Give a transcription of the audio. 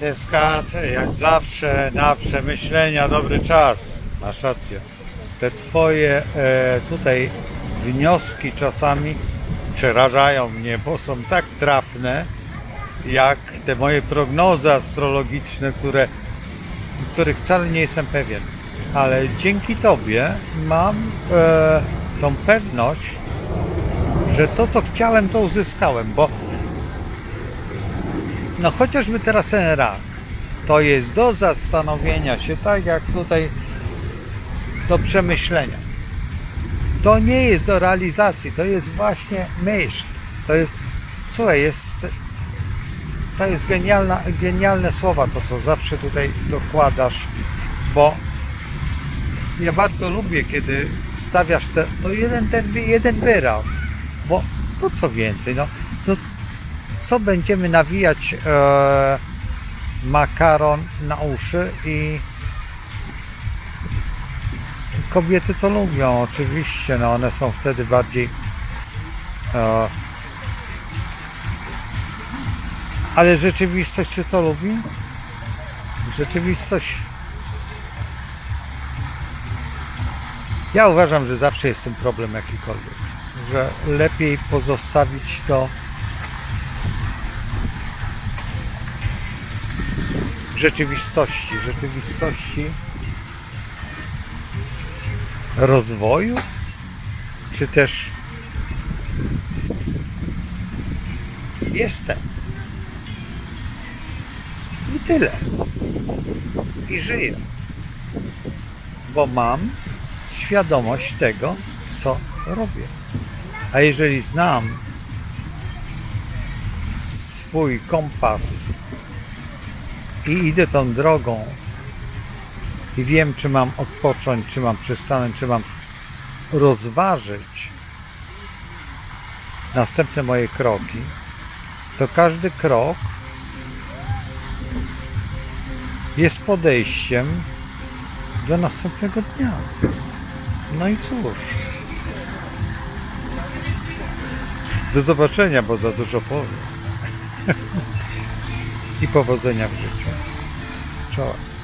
Teskat, jak zawsze, na przemyślenia dobry czas. Masz rację. Te twoje e, tutaj wnioski czasami przerażają mnie, bo są tak trafne, jak te moje prognozy astrologiczne, które, których wcale nie jestem pewien. Ale dzięki Tobie mam e, tą pewność, że to, co chciałem, to uzyskałem, bo no chociażby teraz ten rak, to jest do zastanowienia się, tak jak tutaj do przemyślenia. To nie jest do realizacji, to jest właśnie myśl. To jest, słuchaj, jest, to jest genialna, genialne słowa, to co zawsze tutaj dokładasz, bo ja bardzo lubię, kiedy stawiasz te, to jeden, ten, jeden wyraz, bo po co więcej, no, to co będziemy nawijać e, makaron na uszy i kobiety to lubią oczywiście, no one są wtedy bardziej e, ale rzeczywistość czy to lubi? Rzeczywistość ja uważam, że zawsze jest ten problem jakikolwiek, że lepiej pozostawić to rzeczywistości, rzeczywistości rozwoju, czy też jestem. I tyle. I żyję. Bo mam świadomość tego, co robię. A jeżeli znam swój kompas i idę tą drogą i wiem, czy mam odpocząć, czy mam przystanąć, czy mam rozważyć następne moje kroki, to każdy krok jest podejściem do następnego dnia. No i cóż. Do zobaczenia, bo za dużo powiem. I powodzenia w życiu. Czołem.